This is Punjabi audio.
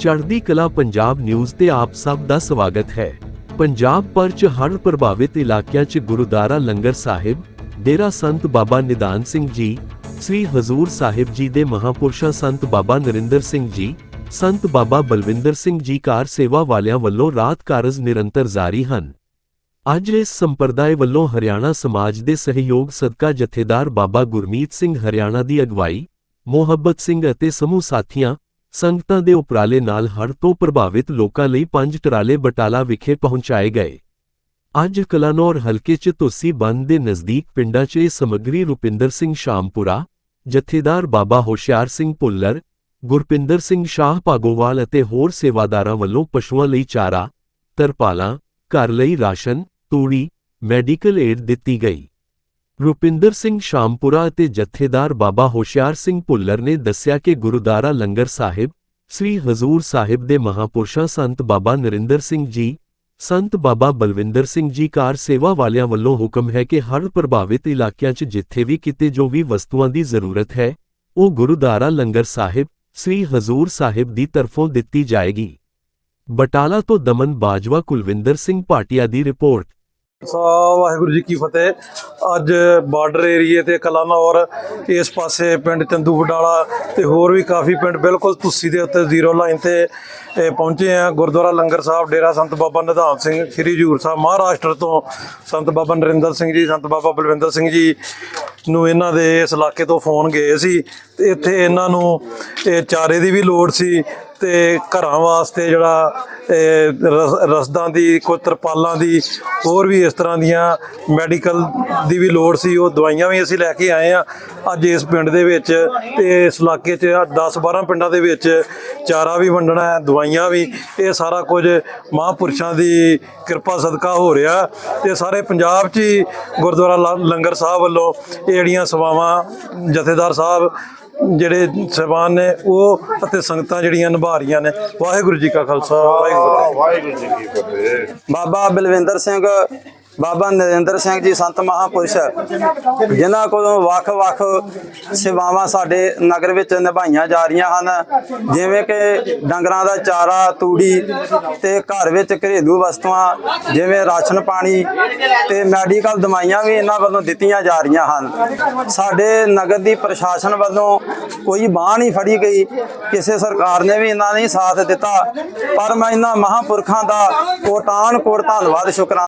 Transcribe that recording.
ਚੜ੍ਹਦੀ ਕਲਾ ਪੰਜਾਬ ਨਿਊਜ਼ ਤੇ ਆਪ ਸਭ ਦਾ ਸਵਾਗਤ ਹੈ। ਪੰਜਾਬ ਭਰ ਚ ਹੜ੍ਹ ਪ੍ਰਭਾਵਿਤ ਇਲਾਕਿਆਂ ਚ ਗੁਰਦੁਆਰਾ ਲੰਗਰ ਸਾਹਿਬ, ਡੇਰਾ ਸੰਤ ਬਾਬਾ ਨਿਦਾਨ ਸਿੰਘ ਜੀ, ਸ੍ਰੀ ਹਜ਼ੂਰ ਸਾਹਿਬ ਜੀ ਦੇ ਮਹਾਪੁਰਸ਼ਾਂ ਸੰਤ ਬਾਬਾ ਨਰਿੰਦਰ ਸਿੰਘ ਜੀ, ਸੰਤ ਬਾਬਾ ਬਲਵਿੰਦਰ ਸਿੰਘ ਜੀ ਕਾਰ ਸੇਵਾ ਵਾਲਿਆਂ ਵੱਲੋਂ ਰਾਤ ਕਾਰਜ ਨਿਰੰਤਰ ਜਾਰੀ ਹਨ। ਅੱਜ ਇਸ ਸੰਪਰਦਾਇ ਵੱਲੋਂ ਹਰਿਆਣਾ ਸਮਾਜ ਦੇ ਸਹਿਯੋਗ ਸਦਕਾ ਜਥੇਦਾਰ ਬਾਬਾ ਗੁਰਮੀਤ ਸਿੰਘ ਹਰਿਆਣਾ ਦੀ ਅਗਵਾਈ, ਮੁਹੱਬਤ ਸਿੰਘ ਅਤੇ ਸਮੂਹ ਸਾਥੀਆਂ ਸੰਗਤਾਂ ਦੇ ਉਪਰਾਲੇ ਨਾਲ ਹੜ੍ਹ ਤੋਂ ਪ੍ਰਭਾਵਿਤ ਲੋਕਾਂ ਲਈ ਪੰਜ ਟਰਾਲੇ ਬਟਾਲਾ ਵਿਖੇ ਪਹੁੰਚਾਏ ਗਏ। ਅੱਜ ਕਲਾਨੌਰ ਹਲਕੇ 'ਚ ਤੁਸੀ ਬੰਦ ਦੇ ਨਜ਼ਦੀਕ ਪਿੰਡਾਂ 'ਚ ਇਹ ਸਮੱਗਰੀ ਰੁਪਿੰਦਰ ਸਿੰਘ ਸ਼ਾਮਪੁਰਾ, ਜਥੇਦਾਰ ਬਾਬਾ ਹੋਸ਼ਿਆਰ ਸਿੰਘ ਭੁੱਲਰ, ਗੁਰਪਿੰਦਰ ਸਿੰਘ ਸ਼ਾਹ ਭਾਗੋਵਾਲ ਅਤੇ ਹੋਰ ਸੇਵਾਦਾਰਾਂ ਵੱਲੋਂ ਪਸ਼ੂਆਂ ਲਈ ਚਾਰਾ, ਤਰਪਾਲਾਂ, ਘਰ ਲਈ ਰਾਸ਼ਨ, ਤੂੜੀ, ਮੈਡੀਕਲ ਏਡ ਦਿੱਤੀ ਗਈ। ਰੁਪਿੰਦਰ ਸਿੰਘ ਸ਼ਾਮਪੁਰਾ ਅਤੇ ਜਥੇਦਾਰ ਬਾਬਾ ਹੋਸ਼ਿਆਰ ਸਿੰਘ ਭੁੱਲਰ ਨੇ ਦੱਸਿਆ ਕਿ ਗੁਰਦੁਆਰਾ ਲੰਗਰ ਸਾਹਿਬ, ਸ੍ਰੀ ਹਜ਼ੂਰ ਸਾਹਿਬ ਦੇ ਮਹਾਪੁਰਸ਼ਾਂ ਸੰਤ ਬਾਬਾ ਨਰਿੰਦਰ ਸਿੰਘ ਜੀ, ਸੰਤ ਬਾਬਾ ਬਲਵਿੰਦਰ ਸਿੰਘ ਜੀ ਕਾਰ ਸੇਵਾ ਵਾਲਿਆਂ ਵੱਲੋਂ ਹੁਕਮ ਹੈ ਕਿ ਹਰ ਪ੍ਰਭਾਵਿਤ ਇਲਾਕਿਆਂ 'ਚ ਜਿੱਥੇ ਵੀ ਕਿਤੇ ਜੋ ਵੀ ਵਸਤੂਆਂ ਦੀ ਜ਼ਰੂਰਤ ਹੈ, ਉਹ ਗੁਰਦੁਆਰਾ ਲੰਗਰ ਸਾਹਿਬ, ਸ੍ਰੀ ਹਜ਼ੂਰ ਸਾਹਿਬ ਦੀ ਤਰਫੋਂ ਦਿੱਤੀ ਜਾਏਗੀ। ਬਟਾਲਾ ਤੋਂ ਦਮਨ ਬਾਜਵਾ ਕੁਲਵਿੰਦਰ ਸਿੰਘ ਭਾਟੀਆ ਦੀ ਰਿਪੋਰਟ। ਸਾ ਵਾਹਿਗੁਰੂ ਜੀ ਕੀ ਫਤਿਹ। ਅੱਜ ਬਾਰਡਰ ਏਰੀਏ ਤੇ ਕਲਾਨੌਰ ਇਸ ਪਾਸੇ ਪਿੰਡ ਚੰਦੂ ਵਡਾਲਾ ਤੇ ਹੋਰ ਵੀ ਕਾਫੀ ਪਿੰਡ ਬਿਲਕੁਲ ਤੁਸੀਂ ਦੇ ਉੱਤੇ ਜ਼ੀਰੋ ਲਾਈਨ ਤੇ ਪਹੁੰਚੇ ਆ। ਗੁਰਦੁਆਰਾ ਲੰਗਰ ਸਾਹਿਬ, ਡੇਰਾ ਸੰਤ ਬਾਬਾ ਨਿਧਾਨ ਸਿੰਘ, ਸ੍ਰੀ ਹਜੂਰ ਸਾਹਿਬ ਮਹਾਰਾਸ਼ਟਰ ਤੋਂ ਸੰਤ ਬਾਬਾ ਨਰਿੰਦਰ ਸਿੰਘ ਜੀ, ਸੰਤ ਬਾਬਾ ਬਲਵਿੰਦਰ ਸਿੰਘ ਜੀ ਨੂੰ ਇਹਨਾਂ ਦੇ ਇਸ ਇਲਾਕੇ ਤੋਂ ਫੋਨ ਗਏ ਸੀ। ਤੇ ਇੱਥੇ ਇਹਨਾਂ ਨੂੰ, ਇਹ ਚਾਰੇ ਦੀ ਵੀ ਲੋੜ ਸੀ। ਤੇ ਘਰਾਂ ਵਾਸਤੇ ਜਿਹੜਾ, ਇਹ ਰਸ- ਰਸਦਾਂ ਦੀ, ਕੋਈ ਤਰਪਾਲਾਂ ਦੀ, ਹੋਰ ਵੀ ਇਸ ਤਰ੍ਹਾਂ ਦੀਆਂ ਮੈਡੀਕਲ ਦੀ ਵੀ ਲੋੜ ਸੀ, ਉਹ ਦਵਾਈਆਂ ਵੀ ਅਸੀਂ ਲੈ ਕੇ ਆਏ ਆ ਅੱਜ ਇਸ ਪਿੰਡ ਦੇ ਵਿੱਚ ਤੇ ਇਸ ਇਲਾਕੇ 'ਚ 10 12 ਪਿੰਡਾਂ ਦੇ ਵਿੱਚ ਚਾਰਾ ਵੀ ਵੰਡਣਾ ਹੈ, ਦਵਾਈਆਂ ਵੀ, ਇਹ ਸਾਰਾ ਕੁਝ ਮਹਾਂਪੁਰਸ਼ਾਂ ਦੀ ਕਿਰਪਾ ਸਦਕਾ ਹੋ ਰਿਹਾ। ਤੇ ਸਾਰੇ ਪੰਜਾਬ 'ਚ ਹੀ ਗੁਰਦੁਆਰਾ ਲ- ਲੰਗਰ ਸਾਹਿਬ ਵੱਲੋਂ ਇਹ ਜਿਹੜੀਆਂ ਸੇਵਾਵਾਂ ਜਥੇਦਾਰ ਸਾਹਿਬ ਜਿਹੜੇ ਸਹਿਬਾਨ ਨੇ ਉਹ ਅਤੇ ਸੰਗਤਾਂ ਜਿਹੜੀਆਂ ਨਿਭਾ ਰਹੀਆਂ ਨੇ ਵਾਹਿਗੁਰੂ ਜੀ ਕਾ ਖਾਲਸਾ ਵਾਹਿਗੁਰੂ ਜੀ ਕੀ ਫਤਿਹ। ਵਾਹਿਗੁਰੂ ਜੀ ਕੀ ਫਤਿਹ ਬਾਬਾ ਬਲਵਿੰਦਰ ਸਿੰਘ ਬਾਬਾ ਨਰਿੰਦਰ ਸਿੰਘ ਜੀ, ਸੰਤ ਮਹਾਪੁਰਸ਼, ਜਿਨ੍ਹਾਂ ਕੋਲੋਂ ਵੱਖ-ਵੱਖ ਸੇਵਾਵਾਂ ਸਾਡੇ ਨਗਰ ਵਿੱਚ ਨਿਭਾਈਆਂ ਜਾ ਰਹੀਆਂ ਹਨ। ਜਿਵੇਂ ਕਿ ਡੰਗਰਾਂ ਦਾ ਚਾਰਾ, ਤੂੜੀ ਤੇ ਘਰ ਵਿੱਚ ਘਰੇਲੂ ਵਸਤੂਆਂ, ਜਿਵੇਂ ਰਾਸ਼ਨ ਪਾਣੀ ਤੇ ਮੈਡੀਕਲ ਦਵਾਈਆਂ ਵੀ ਇਹਨਾਂ ਵੱਲੋਂ ਦਿੱਤੀਆਂ ਜਾ ਰਹੀਆਂ ਹਨ। ਸਾਡੇ ਨਗਰ ਦੀ ਪ੍ਰਸ਼ਾਸਨ ਵੱਲੋਂ ਕੋਈ ਬਾਂਹ ਨਹੀਂ ਫੜੀ ਗਈ। ਕਿਸੇ ਸਰਕਾਰ ਨੇ ਵੀ ਇਹਨਾਂ ਨੇ ਸਾਥ ਦਿੱਤਾ। ਪਰ ਮੈਂ ਇਹਨਾਂ ਮਹਾਂਪੁਰਖਾਂ ਦਾ ਕੋਟਾਨ ਕੋਟ ਧੰਨਵਾਦ ਸ਼ੁਕਰਾਂ